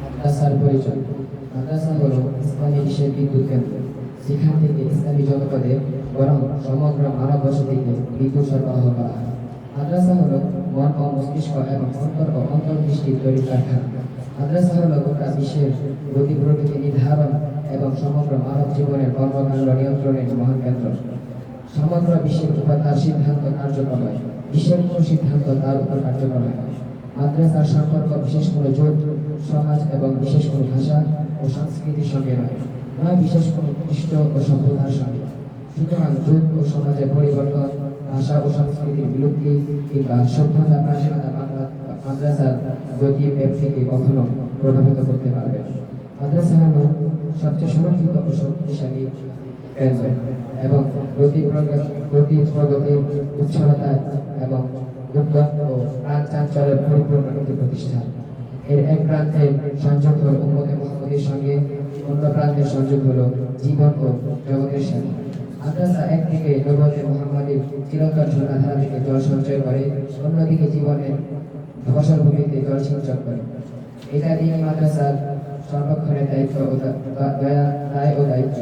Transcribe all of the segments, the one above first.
মাদ্রাসার পরিচয়। মাদ্রাসা হলো ইসলামী বিশ্বের বিদ্যুৎ কেন্দ্র। সেখান থেকে ইসলামী জনপদে বরং সমগ্র মানব বসতিকে বিদ্যুৎ সরবরাহ করা হয়। মাদ্রাসা হলো মন ও মস্তিষ্ক এবং অন্তর ও অন্তর্দৃষ্টি তৈরি কারখানা। মাদ্রাসা হলো গোটা বিশ্বের গতি প্রকৃতি নির্ধারণ এবং সমগ্র মানব জীবনের কর্মকাণ্ড নিয়ন্ত্রণের মহান কেন্দ্র। সমগ্র বিশ্বের তার সিদ্ধান্ত কার্যকর বিশ্বের কোনো সিদ্ধান্ত তার উপর কার্যকর হয়। মাদ্রাসার সম্পর্ক বিশেষ কোনো যুগ সমাজ এবং বিশেষ কোনো ভাষা ও সংস্কৃতির সঙ্গে নয় নয় বিশেষ কোনো খ্রিস্ট ও সভ্যতার সঙ্গে সুতরাং যুগ ও সমাজের পরিবর্তন, ভাষা ও সংস্কৃতির বিলুপ্তি কিংবা সভ্যতা প্রাচীনতা মাদ্রাসার গতি থেকে কখনো প্রভাবিত করতে পারবে মাদ্রাসা হল সবচেয়ে সুরক্ষিত ও শক্তিশালী কেন্দ্র এবং গতি গতি প্রগতি, উচ্ছলতা এবং উদ্যম ও প্রাণ চাঞ্চলের পরিপূর্ণ একটি প্রতিষ্ঠান। এর এক প্রান্তে সংযোগ হল উম্মতে মোহাম্মদের সঙ্গে, অন্য প্রান্তের সংযোগ হলো জীবন ও জগতের সাথে মাদ্রাসা একদিকে নবতে মোহাম্মদের চিরন্তন ঝর্ণাধারা থেকে জল সঞ্চয় করে, অন্যদিকে জীবনের ফসল ভূমিতে জল সিঞ্চন করে। এটা দিয়ে মাদ্রাসার সংরক্ষণের দায়িত্ব দয়া- ও দায়িত্ব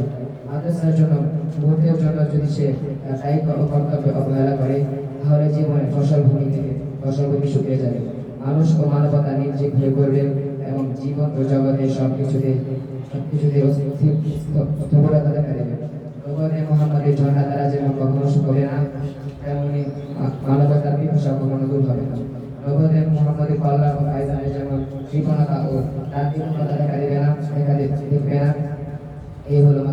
মাদ্রাসার জন্য মুহূর্তের জন্য যদি সে দায়িত্ব ও কর্তব্য অবহেলা করে তাহলে জীবনের ফসল ভূমি থেকে ফসল ভূমি শুকিয়ে যাবে মানুষ ও মানবতা নির্জীব হয়ে পড়বে এবং জীবন ও জগতের সব কিছুতে সব কিছুতে স্থূলতা দেখা দেবে নবরে মোহাম্মদের ঝর্ণা দ্বারা যেমন কখনো শুকবে না তেমনি মানবতার পিপাসা কখনো দূর হবে না নবরে মোহাম্মদের কল্যাণ ও আয়দানে যেমন কৃপণতা ও তার কৃপণতা দেখা দেবে না দেখা দে- দেখবে না এই হলো